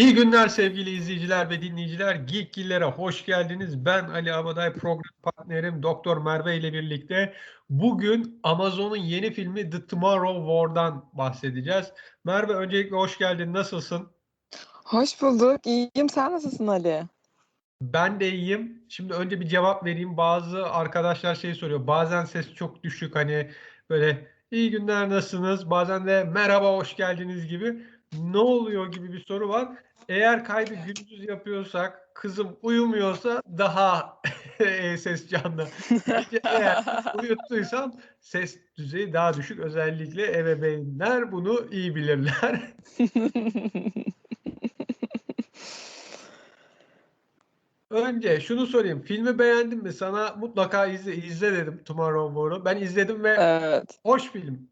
İyi günler sevgili izleyiciler ve dinleyiciler. Geekgillere hoş geldiniz. Ben Ali Abaday, program partnerim Doktor Merve ile birlikte bugün Amazon'un yeni filmi The Tomorrow War'dan bahsedeceğiz. Merve öncelikle hoş geldin. Nasılsın? Hoş bulduk. İyiyim. Sen nasılsın Ali? Ben de iyiyim. Şimdi önce bir cevap vereyim. Bazı arkadaşlar şey soruyor. Bazen ses çok düşük hani böyle iyi günler nasılsınız? Bazen de merhaba hoş geldiniz gibi. Ne oluyor gibi bir soru var. Eğer kaydı gündüz yapıyorsak, kızım uyumuyorsa daha ses canlı. Eğer uyuttuysam ses düzeyi daha düşük. Özellikle ebeveynler bunu iyi bilirler. Önce şunu sorayım. Filmi beğendin mi? Sana mutlaka izle, izle dedim Tomorrow War'u. Ben izledim ve Evet. hoş film.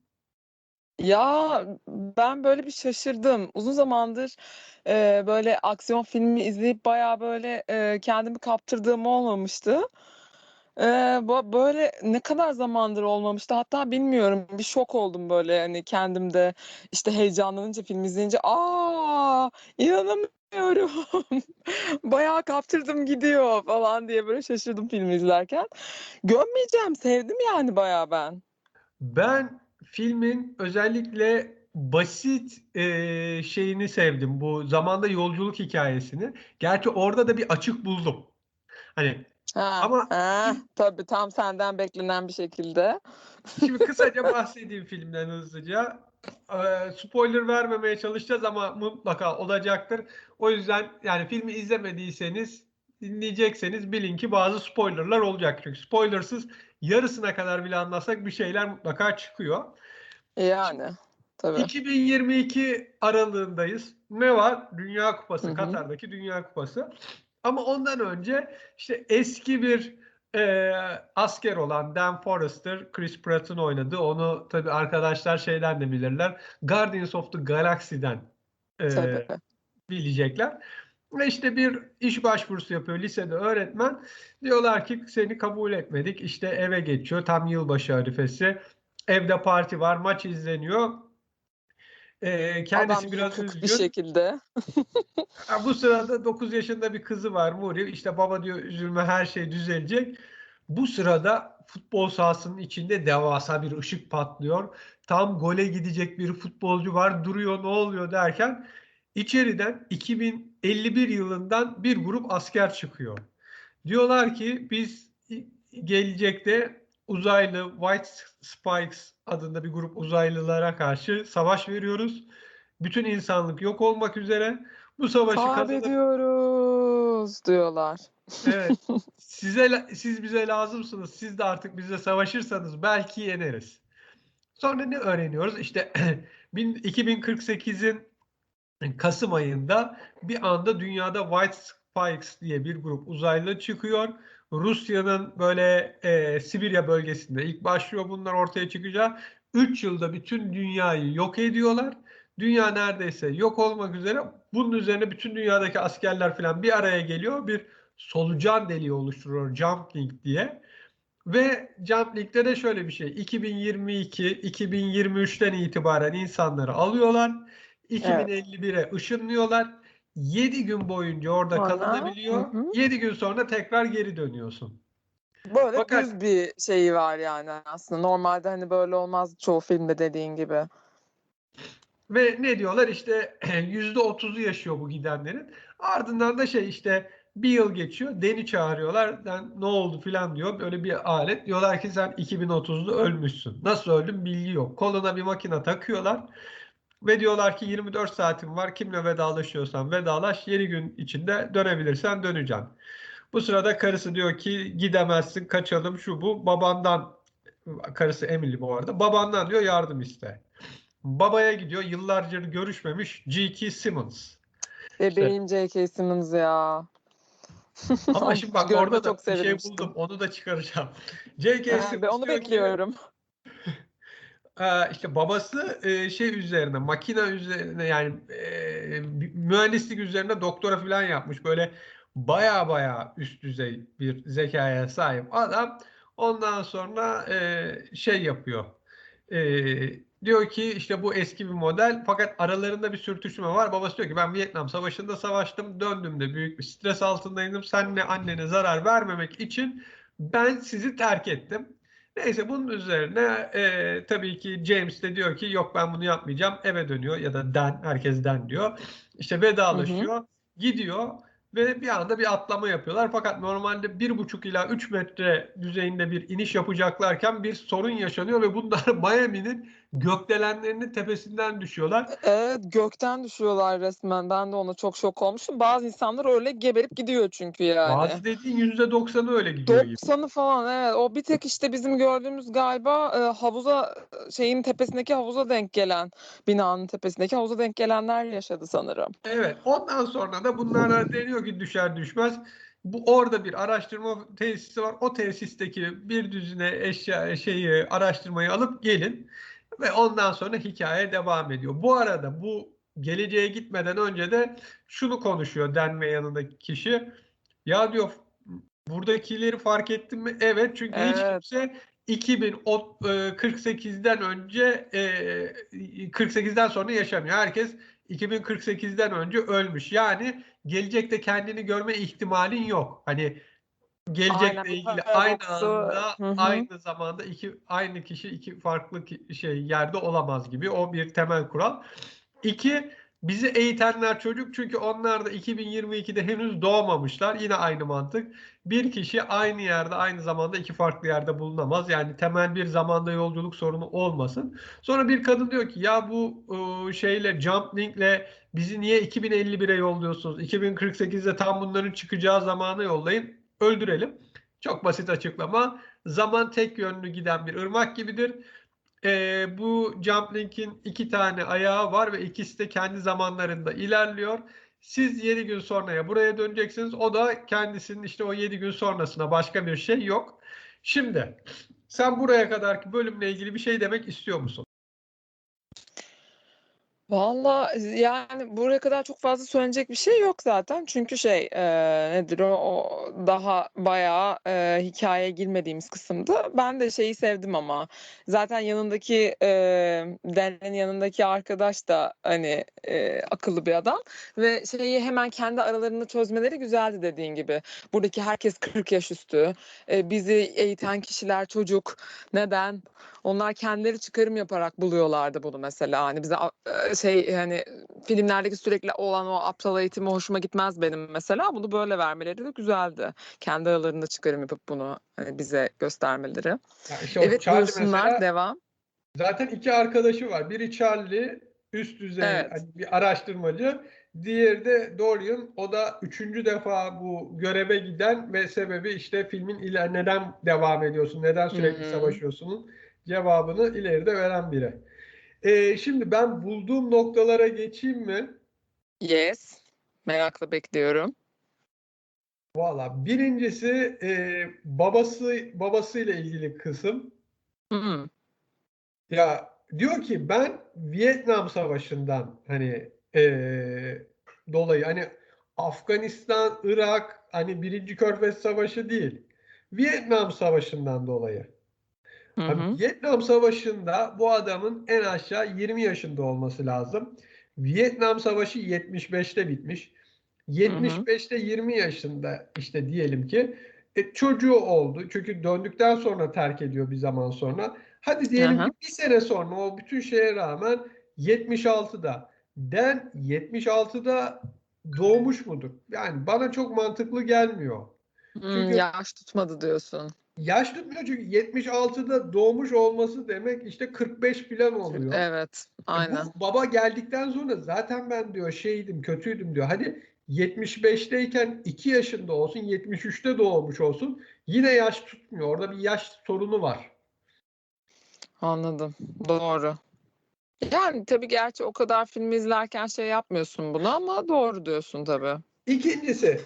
Ya ben böyle bir şaşırdım. Uzun zamandır e, böyle aksiyon filmi izleyip bayağı böyle e, kendimi kaptırdığım olmamıştı. E, bu böyle ne kadar zamandır olmamıştı. Hatta bilmiyorum bir şok oldum böyle hani kendimde işte heyecanlanınca film izleyince aa inanamıyorum. Bayağı kaptırdım gidiyor falan diye böyle şaşırdım filmi izlerken. Gömmeyeceğim sevdim yani bayağı ben. Ben filmin özellikle basit e, şeyini sevdim. Bu zamanda yolculuk hikayesini. Gerçi orada da bir açık buldum. Hani Ha, Ama ha, tabii tam senden beklenen bir şekilde. şimdi kısaca bahsedeyim filmden hızlıca. E, spoiler vermemeye çalışacağız ama mutlaka olacaktır. O yüzden yani filmi izlemediyseniz dinleyecekseniz bilin ki bazı spoilerlar olacak. Çünkü spoilersız yarısına kadar bile anlatsak bir şeyler mutlaka çıkıyor. Yani tabii. 2022 aralığındayız. Ne var? Dünya Kupası, Hı hı. Katar'daki Dünya Kupası. Ama ondan önce işte eski bir e, asker olan Dan Forrester, Chris Pratt'ın oynadığı, onu tabii arkadaşlar şeyden de bilirler. Guardians of the Galaxy'den e, Tabii. bilecekler. Ve işte bir iş başvurusu yapıyor lisede öğretmen. Diyorlar ki seni kabul etmedik. İşte eve geçiyor. Tam yılbaşı arifesi. Evde parti var, maç izleniyor. Ee, kendisi Adam biraz yıkık bir üzgün. şekilde. Bu sırada 9 yaşında bir kızı var Muri. İşte baba diyor üzülme her şey düzelecek. Bu sırada futbol sahasının içinde devasa bir ışık patlıyor. Tam gole gidecek bir futbolcu var. Duruyor ne oluyor derken içeriden 2051 yılından bir grup asker çıkıyor. Diyorlar ki biz gelecekte uzaylı White Spikes adında bir grup uzaylılara karşı savaş veriyoruz. Bütün insanlık yok olmak üzere. Bu savaşı Kaybediyoruz diyorlar. evet, size siz bize lazımsınız. Siz de artık bize savaşırsanız belki yeneriz. Sonra ne öğreniyoruz? İşte bin- 2048'in Kasım ayında bir anda dünyada White Spikes diye bir grup uzaylı çıkıyor. Rusya'nın böyle e, Sibirya bölgesinde ilk başlıyor bunlar ortaya çıkacak. 3 yılda bütün dünyayı yok ediyorlar. Dünya neredeyse yok olmak üzere. Bunun üzerine bütün dünyadaki askerler falan bir araya geliyor. Bir solucan deliği oluşturuyor Jump Link diye. Ve Jump Link'te de şöyle bir şey. 2022-2023'ten itibaren insanları alıyorlar. 2051'e ışınlıyorlar. 7 gün boyunca orada Sonra, kalınabiliyor. hı hı. 7 gün sonra tekrar geri dönüyorsun. Böyle Fakat- düz bir şeyi var yani aslında. Normalde hani böyle olmaz çoğu filmde dediğin gibi. Ve ne diyorlar işte %30'u yaşıyor bu gidenlerin. Ardından da şey işte bir yıl geçiyor. Deni çağırıyorlar. "Lan ne oldu filan diyor. Böyle bir alet. Diyorlar ki sen 2030'da ölmüşsün. Nasıl öldün bilgi yok. Koluna bir makine takıyorlar. Ve diyorlar ki 24 saatin var. Kimle vedalaşıyorsan vedalaş. Yeni gün içinde dönebilirsen döneceksin. Bu sırada karısı diyor ki gidemezsin kaçalım şu bu. Babandan karısı Emily bu arada. Babandan diyor yardım iste. Babaya gidiyor. Yıllarca görüşmemiş G.K. Simmons. Bebeğim J.K. Simmons ya. Ama şimdi bak Görme orada da çok bir şey buldum. Onu da çıkaracağım. J.K. Ha, Simmons ben onu diyor ki, Ee, işte babası e, şey üzerine, makine üzerine yani e, mühendislik üzerine doktora falan yapmış. Böyle baya baya üst düzey bir zekaya sahip adam. Ondan sonra e, şey yapıyor. Diyor ki işte bu eski bir model fakat aralarında bir sürtüşme var. Babası diyor ki ben Vietnam Savaşı'nda savaştım. Döndüğümde büyük bir stres altındaydım. Senle annene zarar vermemek için ben sizi terk ettim. Neyse bunun üzerine e, tabii ki James de diyor ki yok ben bunu yapmayacağım. Eve dönüyor ya da Dan, herkes Dan diyor. İşte vedalaşıyor, hı hı. gidiyor ve bir anda bir atlama yapıyorlar. Fakat normalde bir buçuk ila üç metre düzeyinde bir iniş yapacaklarken bir sorun yaşanıyor ve bunlar Miami'nin gökdelenlerinin tepesinden düşüyorlar. Evet gökten düşüyorlar resmen. Ben de ona çok şok olmuştum. Bazı insanlar öyle geberip gidiyor çünkü yani. Bazı dediğin yüzde doksanı öyle gidiyor 90'ı falan evet. O bir tek işte bizim gördüğümüz galiba e, havuza şeyin tepesindeki havuza denk gelen binanın tepesindeki havuza denk gelenler yaşadı sanırım. Evet. Ondan sonra da bunlara deniyor ki düşer düşmez bu orada bir araştırma tesisi var. O tesisteki bir düzine eşya şeyi araştırmayı alıp gelin. Ve ondan sonra hikaye devam ediyor. Bu arada bu geleceğe gitmeden önce de şunu konuşuyor denme yanındaki kişi. Ya diyor buradakileri fark ettin mi? Evet çünkü evet. hiç kimse 2048'den önce 48'den sonra yaşamıyor. Herkes 2048'den önce ölmüş. Yani gelecekte kendini görme ihtimalin yok. Hani gelecekle Aynen. ilgili aynı anda Hı-hı. aynı zamanda iki aynı kişi iki farklı şey yerde olamaz gibi o bir temel kural. İki bizi eğitenler çocuk çünkü onlar da 2022'de henüz doğmamışlar. Yine aynı mantık. Bir kişi aynı yerde aynı zamanda iki farklı yerde bulunamaz. Yani temel bir zamanda yolculuk sorunu olmasın. Sonra bir kadın diyor ki ya bu ıı, şeyle jump linkle bizi niye 2051'e yolluyorsunuz? 2048'de tam bunların çıkacağı zamana yollayın öldürelim. Çok basit açıklama. Zaman tek yönlü giden bir ırmak gibidir. E, bu jump link'in iki tane ayağı var ve ikisi de kendi zamanlarında ilerliyor. Siz 7 gün sonraya buraya döneceksiniz. O da kendisinin işte o 7 gün sonrasına başka bir şey yok. Şimdi sen buraya kadarki bölümle ilgili bir şey demek istiyor musun? Valla yani buraya kadar çok fazla söylenecek bir şey yok zaten. Çünkü şey e, nedir o, o daha bayağı e, hikayeye girmediğimiz kısımdı. Ben de şeyi sevdim ama zaten yanındaki e, Den'in yanındaki arkadaş da hani e, akıllı bir adam ve şeyi hemen kendi aralarında çözmeleri güzeldi dediğin gibi. Buradaki herkes 40 yaş üstü. E, bizi eğiten kişiler çocuk. Neden? Onlar kendileri çıkarım yaparak buluyorlardı bunu mesela. Hani bize şey hani filmlerdeki sürekli olan o aptal eğitimi hoşuma gitmez benim mesela. Bunu böyle vermeleri de güzeldi. Kendi aralarında çıkarım yapıp bunu hani bize göstermeleri. Yani işte evet buyursunlar mesela, devam. Zaten iki arkadaşı var. Biri Charlie üst düzey evet. hani bir araştırmacı. Diğeri de Dorian. O da üçüncü defa bu göreve giden ve sebebi işte filmin iler neden devam ediyorsun, neden sürekli hmm. savaşıyorsun cevabını ileride veren biri. Ee, şimdi ben bulduğum noktalara geçeyim mi? Yes. Merakla bekliyorum. Valla birincisi e, babası babasıyla ilgili kısım. Hmm. Ya diyor ki ben Vietnam Savaşı'ndan hani e, dolayı hani Afganistan, Irak hani birinci Körfez Savaşı değil. Vietnam Savaşı'ndan dolayı. Hı hı. Vietnam Savaşı'nda bu adamın en aşağı 20 yaşında olması lazım. Vietnam Savaşı 75'te bitmiş. 75'te 20 yaşında işte diyelim ki e, çocuğu oldu. Çünkü döndükten sonra terk ediyor bir zaman sonra. Hadi diyelim ki bir sene sonra o bütün şeye rağmen 76'da. Den 76'da doğmuş mudur? Yani bana çok mantıklı gelmiyor. Hmm, Çünkü yaş tutmadı diyorsun. Yaş tutmuyor çünkü 76'da doğmuş olması demek işte 45 falan oluyor. Evet, aynen. Bu baba geldikten sonra zaten ben diyor şeydim, kötüydüm diyor. Hadi 75'teyken 2 yaşında olsun, 73'te doğmuş olsun. Yine yaş tutmuyor. Orada bir yaş sorunu var. Anladım. Doğru. Yani tabii gerçi o kadar film izlerken şey yapmıyorsun bunu ama doğru diyorsun tabii. İkincisi,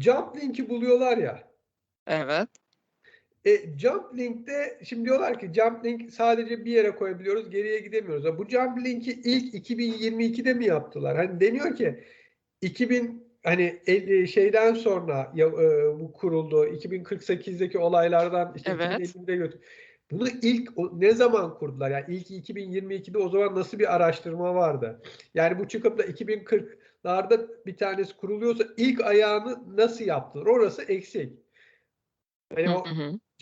jump link'i buluyorlar ya. Evet. E, jump link'te şimdi diyorlar ki jump link sadece bir yere koyabiliyoruz, geriye gidemiyoruz. Bu jump link'i ilk 2022'de mi yaptılar? Hani deniyor ki 2000 hani e, şeyden sonra ya, e, bu kuruldu. 2048'deki olaylardan işte evet. 2050'de götür. Bunu ilk o, ne zaman kurdular? Yani ilk 2022'de o zaman nasıl bir araştırma vardı? Yani bu çıkıp da 2040'larda bir tanesi kuruluyorsa ilk ayağını nasıl yaptılar? Orası eksik. Yani o.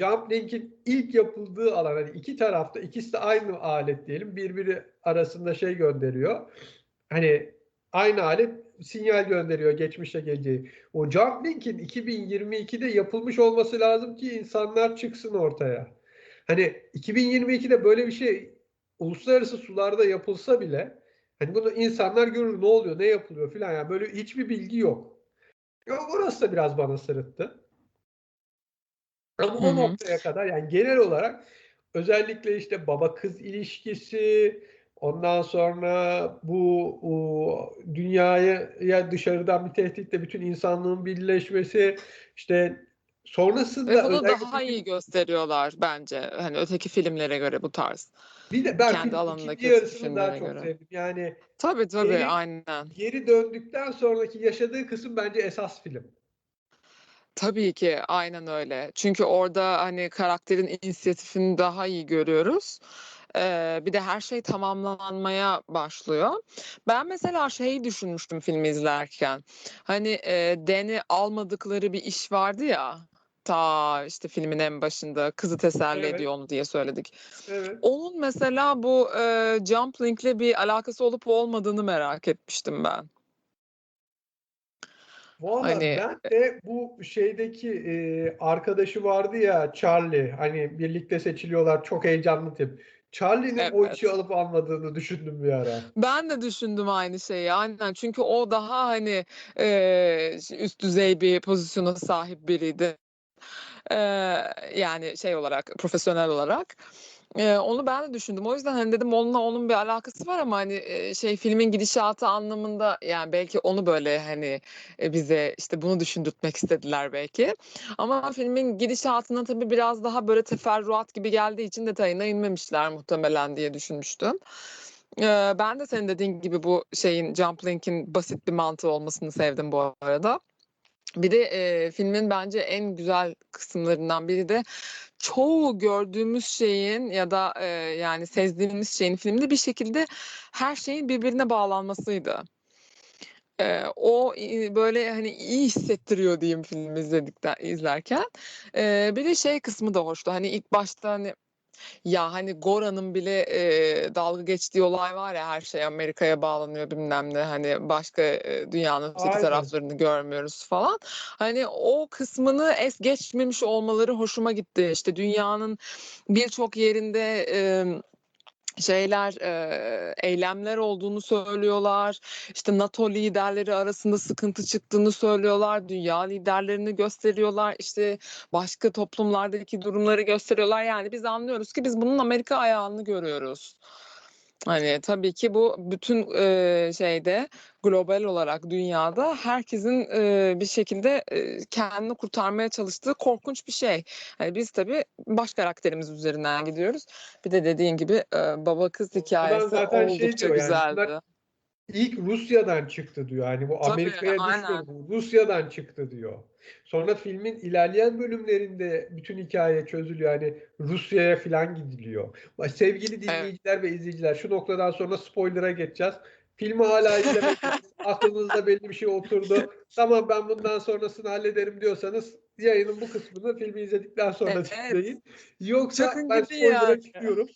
Jump Link'in ilk yapıldığı alan hani iki tarafta ikisi de aynı alet diyelim. Birbiri arasında şey gönderiyor. Hani aynı alet sinyal gönderiyor geçmişe geleceği. O Jump Link'in 2022'de yapılmış olması lazım ki insanlar çıksın ortaya. Hani 2022'de böyle bir şey uluslararası sularda yapılsa bile hani bunu insanlar görür ne oluyor ne yapılıyor filan yani böyle hiçbir bilgi yok. Yok orası da biraz bana sırıttı. Ama o noktaya kadar yani genel olarak özellikle işte baba kız ilişkisi ondan sonra bu o, dünyaya ya dışarıdan bir tehditle bütün insanlığın birleşmesi işte sonrasında Ve bunu daha iyi gösteriyorlar bence. Hani öteki filmlere göre bu tarz. bir de ben Kendi alanındaki yarısını daha çok göre. sevdim. Yani Tabii tabii Geri- aynen. geri döndükten sonraki yaşadığı kısım bence esas film. Tabii ki aynen öyle. Çünkü orada hani karakterin inisiyatifini daha iyi görüyoruz. Ee, bir de her şey tamamlanmaya başlıyor. Ben mesela şeyi düşünmüştüm filmi izlerken. Hani e, Dan'i almadıkları bir iş vardı ya. Ta işte filmin en başında kızı teselli Evet. ediyor onu diye söyledik. Evet. Onun mesela bu e, Jump Link'le bir alakası olup olmadığını merak etmiştim ben. Valla Hani- ben de bu şeydeki e, arkadaşı vardı ya Charlie hani birlikte seçiliyorlar çok heyecanlı tip. Charlie'nin o Evet. işi alıp almadığını düşündüm bir ara. Ben de düşündüm aynı şeyi aynen çünkü o daha hani eee, üst düzey bir pozisyona sahip biriydi. Eee, yani şey olarak profesyonel olarak. Eee, onu ben de düşündüm. O yüzden hani dedim onunla onun bir alakası var ama hani şey filmin gidişatı anlamında yani belki onu böyle hani e, bize işte bunu düşündürtmek istediler belki. Ama filmin gidişatına tabii biraz daha böyle teferruat gibi geldiği için detayına inmemişler muhtemelen diye düşünmüştüm. Eee, ben de senin dediğin gibi bu şeyin Jump Link'in basit bir mantığı olmasını sevdim bu arada. Bir de eee, filmin bence en güzel kısımlarından biri de çoğu gördüğümüz şeyin ya da eee, yani sezdiğimiz şeyin filmde bir şekilde her şeyin birbirine bağlanmasıydı. Eee, o i- böyle hani iyi hissettiriyor diyeyim filmi izledikten izlerken. Eee, bir de şey kısmı da hoştu. Hani ilk başta hani ya hani Gora'nın bile eee, dalga geçtiği olay var ya her şey Amerika'ya bağlanıyor bilmem ne hani başka eee, dünyanın öteki taraflarını görmüyoruz falan. Hani o kısmını es geçmemiş olmaları hoşuma gitti. İşte dünyanın birçok yerinde eee, şeyler eee, eylemler olduğunu söylüyorlar. İşte NATO liderleri arasında sıkıntı çıktığını söylüyorlar. Dünya liderlerini gösteriyorlar. İşte başka toplumlardaki durumları gösteriyorlar. Yani biz anlıyoruz ki biz bunun Amerika ayağını görüyoruz. Hani tabii ki bu bütün eee, şeyde global olarak dünyada herkesin eee, bir şekilde eee, kendini kurtarmaya çalıştığı korkunç bir şey. Hani biz tabii baş karakterimiz üzerinden gidiyoruz. Bir de dediğin gibi eee, baba kız hikayesi zaten şey oldukça diyor yani, bunlar- güzeldi. İlk Rusya'dan çıktı diyor. Yani bu Tabii, Amerika'ya düşmedi. Bu Rusya'dan çıktı diyor. Sonra filmin ilerleyen bölümlerinde bütün hikaye çözülüyor. Yani Rusya'ya falan gidiliyor. Sevgili dinleyiciler ve izleyiciler şu noktadan sonra spoiler'a geçeceğiz. Filmi hala izlemediniz. aklınızda belli bir şey oturdu. Tamam ben bundan sonrasını hallederim diyorsanız yayının bu kısmını filmi izledikten sonra Evet. dinleyin. Yoksa Çıkın ben spoiler'a yani. çıkıyorum.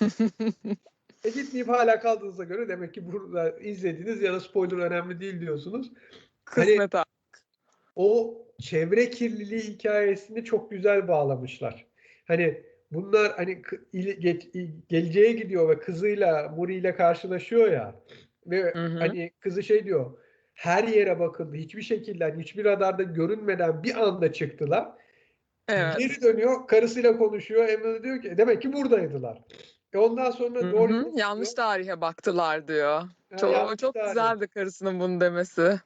E gitmeyip hala kaldığınıza göre demek ki burada izlediniz ya da spoiler önemli değil diyorsunuz. Hani Kısmet abi. o çevre kirliliği hikayesini çok güzel bağlamışlar. Hani bunlar hani geleceğe gidiyor ve kızıyla Muri ile karşılaşıyor ya ve Hı hı. hani kızı şey diyor her yere bakıldı hiçbir şekilde hani hiçbir radarda görünmeden bir anda çıktılar. Evet. Geri dönüyor karısıyla konuşuyor. Emre diyor ki demek ki buradaydılar. E ondan sonra doğru hı. yolu Yanlış tarihe baktılar diyor. Ha, Çok, çok tarih. güzeldi karısının bunu demesi.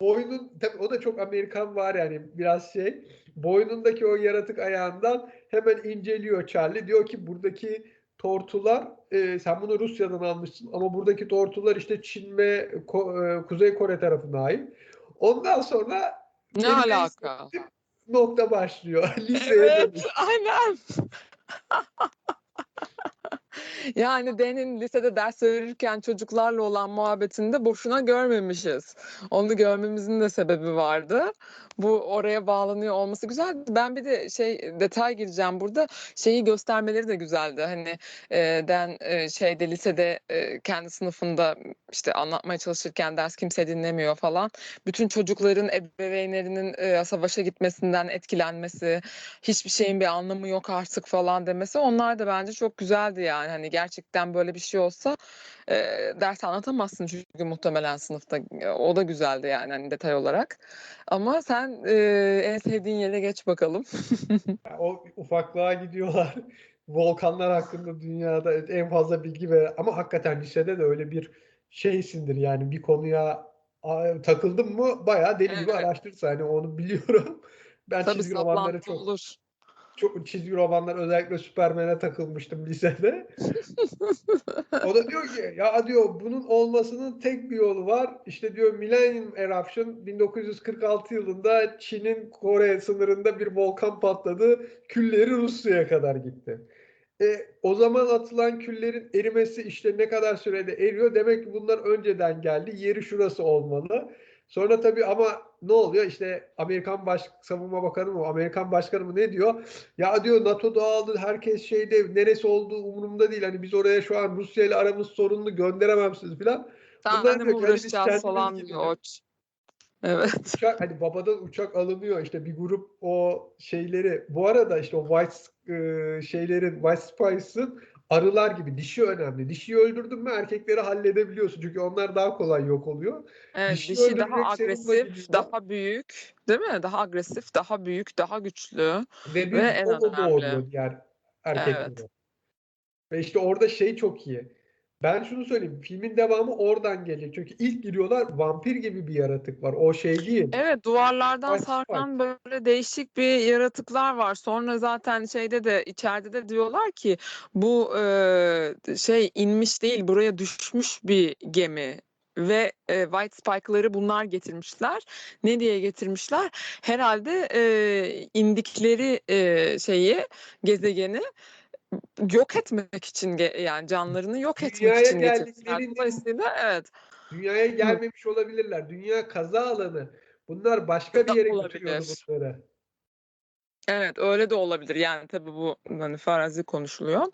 Boynun tabii o da çok Amerikan var yani biraz şey. Boynundaki o yaratık ayağından hemen inceliyor Charlie. Diyor ki buradaki tortular e, sen bunu Rusya'dan almışsın ama buradaki tortular işte Çin ve Ko- e, Kuzey Kore tarafına ait. Ondan sonra Ne alaka? nokta başlıyor. Liseye Evet, dönüş. aynen. Yani Dan'in lisede ders verirken çocuklarla olan muhabbetini de boşuna görmemişiz. Onu görmemizin de sebebi vardı. Bu oraya bağlanıyor olması güzel. Ben bir de şey detay gireceğim burada. Şeyi göstermeleri de güzeldi. Hani e, Dan e, şeyde lisede e, kendi sınıfında işte anlatmaya çalışırken ders kimse dinlemiyor falan. Bütün çocukların ebeveynlerinin e, savaşa gitmesinden etkilenmesi, hiçbir şeyin bir anlamı yok artık falan demesi onlar da bence çok güzeldi yani. Hani gerçekten böyle bir şey olsa e, ders anlatamazsın çünkü muhtemelen sınıfta. O da güzeldi yani hani detay olarak. Ama sen e, en sevdiğin yere geç bakalım. O ufaklığa gidiyorlar. Volkanlar hakkında dünyada en fazla bilgi veren ama hakikaten lisede de öyle bir şeysindir yani bir konuya takıldın mı bayağı deli gibi Evet. araştırırsın. Hani onu biliyorum. Ben Tabii çizgi romanları çok olur. Çok çizgi romanlar özellikle Süpermen'e takılmıştım lisede. O da diyor ki ya diyor bunun olmasının tek bir yolu var. İşte diyor Millennium Eruption 1946 yılında Çin'in Kore sınırında bir volkan patladı. Külleri Rusya'ya kadar gitti. E, o zaman atılan küllerin erimesi işte ne kadar sürede eriyor? Demek ki bunlar önceden geldi. Yeri şurası olmalı. Sonra tabii ama ne oluyor? İşte Amerikan Baş Savunma Bakanı mı, Amerikan Başkanı mı ne diyor? Ya diyor NATO dağıldı. Herkes şeyde neresi olduğu umurumda değil. Hani biz oraya şu an Rusya ile aramız sorunlu gönderemem sizi falan. Bunlar diyor uğraşacağız falan diyor. Evet. Uçak hani babadan uçak alınıyor işte bir grup o şeyleri bu arada işte o White e, şeylerin White Spice'ın arılar gibi dişi önemli. Dişiyi öldürdün mü erkekleri halledebiliyorsun çünkü onlar daha kolay yok oluyor. Evet, Dişi dişi daha agresif, daha büyük, değil mi? Daha agresif, daha büyük, daha güçlü. Ve Ve en önemli. doğuruyor diğer erkeklere. Evet. Ve işte orada şey çok iyi. Ben şunu söyleyeyim. Filmin devamı oradan gelecek. Çünkü ilk giriyorlar vampir gibi bir yaratık var. O şey değil. Evet, duvarlardan sarkan böyle değişik bir yaratıklar var. Sonra zaten şeyde de içeride de diyorlar ki bu e, şey inmiş değil, buraya düşmüş bir gemi. Ve e, White Spike'ları bunlar getirmişler. Ne diye getirmişler? Herhalde e, indikleri e, şeyi, gezegeni yok etmek için yani canlarını yok etmek Dünyaya için geldiklerinde- Dolayısıyla evet. Dünyaya gelmemiş olabilirler. Dünya kaza alanı. Bunlar başka bir yere götürüyordu bunları. Evet öyle de olabilir. Yani tabii bu hani farazi konuşuluyor.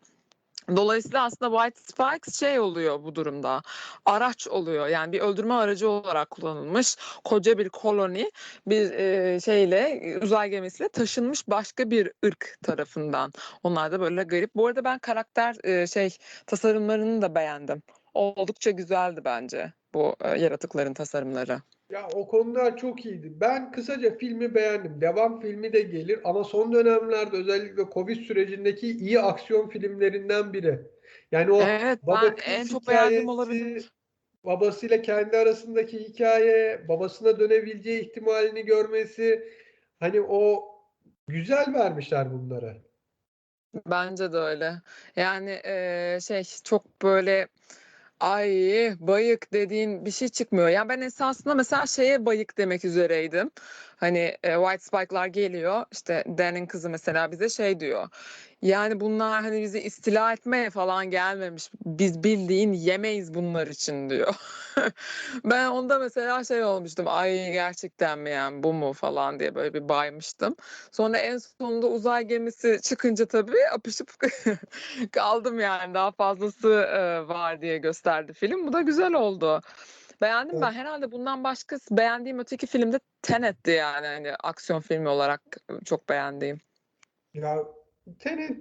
Dolayısıyla aslında White Spikes şey oluyor bu durumda. Araç oluyor. Yani bir öldürme aracı olarak kullanılmış. Koca bir koloni bir e, şeyle uzay gemisiyle taşınmış başka bir ırk tarafından. Onlar da böyle garip. Bu arada ben karakter e, şey tasarımlarını da beğendim. Oldukça güzeldi bence bu e, yaratıkların tasarımları. Ya o konular çok iyiydi. Ben kısaca filmi beğendim. Devam filmi de gelir ama son dönemlerde özellikle Covid sürecindeki iyi aksiyon filmlerinden biri. Yani o Evet baba ben en çok beğendiğim olabilir. babasıyla kendi arasındaki hikaye, babasına dönebileceği ihtimalini görmesi, hani o güzel vermişler bunları. Bence de öyle. Yani eee, şey çok böyle ay bayık dediğin bir şey çıkmıyor. Yani ben esasında mesela şeye bayık demek üzereydim. Hani e, White Spike'lar geliyor. İşte Dan'in kızı mesela bize şey diyor. Yani bunlar hani bizi istila etmeye falan gelmemiş. Biz bildiğin yemeyiz bunlar için diyor. Ben onda mesela şey olmuştum. Ay gerçekten mi yani bu mu falan diye böyle bir baymıştım. Sonra en sonunda uzay gemisi çıkınca tabii apışıp kaldım yani. Daha fazlası e, var diye gösterdi film. Bu da güzel oldu. Beğendim ben. Herhalde bundan başka beğendiğim öteki filmde Tenet'ti yani. Hani aksiyon filmi olarak çok beğendiğim. Ya Tenet,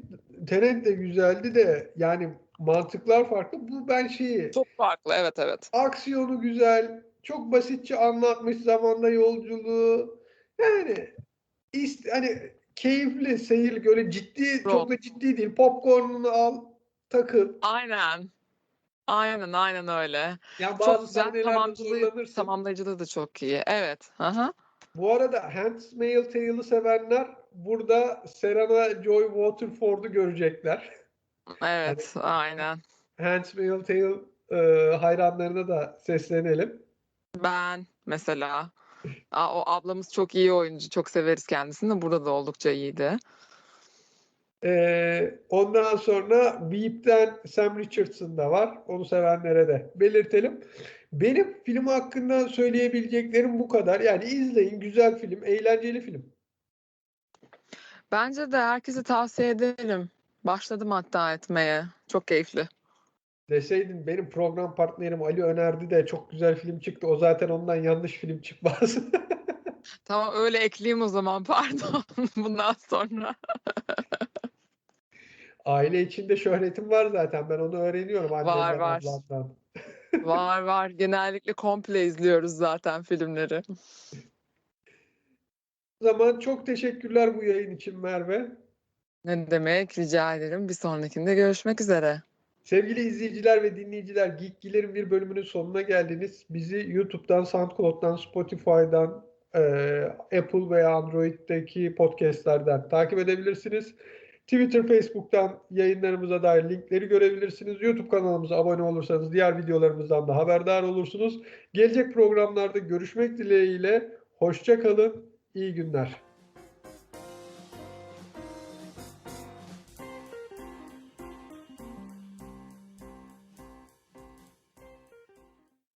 Tenet de güzeldi de yani mantıklar farklı. Bu ben şeyi Çok farklı. Evet evet. aksiyonu güzel, çok basitçe anlatmış zamanda yolculuğu. Yani ist hani keyifli, seyirlik öyle ciddi, çok da ciddi değil. Popcornunu al, takıl. Aynen. Aynen aynen öyle. Yani Çok bazı güzel sahnelerde tamamlayıcı, zorlanırsın. tamamlayıcılığı da çok iyi. Evet. Aha. Bu arada Handmaid's Tale'ı sevenler burada Serena Joy Waterford'u görecekler. Evet, aynen. Handmaid's Tale e, hayranlarına da seslenelim. Ben mesela. Aa, o ablamız çok iyi oyuncu. Çok severiz kendisini. Burada da oldukça iyiydi. Ee, ondan sonra Veep'ten Sam Richardson da var. Onu sevenlere de belirtelim. Benim film hakkında söyleyebileceklerim bu kadar. Yani izleyin. Güzel film, eğlenceli film. Bence de herkese tavsiye ederim. Başladım hatta etmeye. Çok keyifli. Deseydin benim program partnerim Ali önerdi de çok güzel film çıktı. O zaten ondan yanlış film çıkmaz. Tamam öyle ekleyeyim o zaman pardon bundan sonra. Aile içinde şöhretim var zaten. Ben onu öğreniyorum annemden, Var, var. ablamdan. Var var genellikle komple izliyoruz zaten filmleri. O zaman çok teşekkürler bu yayın için Merve. Ne demek rica ederim. Bir sonrakinde görüşmek üzere. Sevgili izleyiciler ve dinleyiciler, Geekgilerin bir bölümünün sonuna geldiniz. Bizi YouTube'dan, SoundCloud'dan, Spotify'dan, eee, Apple veya Android'deki podcastlerden takip edebilirsiniz. Twitter, Facebook'tan yayınlarımıza dair linkleri görebilirsiniz. YouTube kanalımıza abone olursanız diğer videolarımızdan da haberdar olursunuz. Gelecek programlarda görüşmek dileğiyle. Hoşça kalın, iyi günler.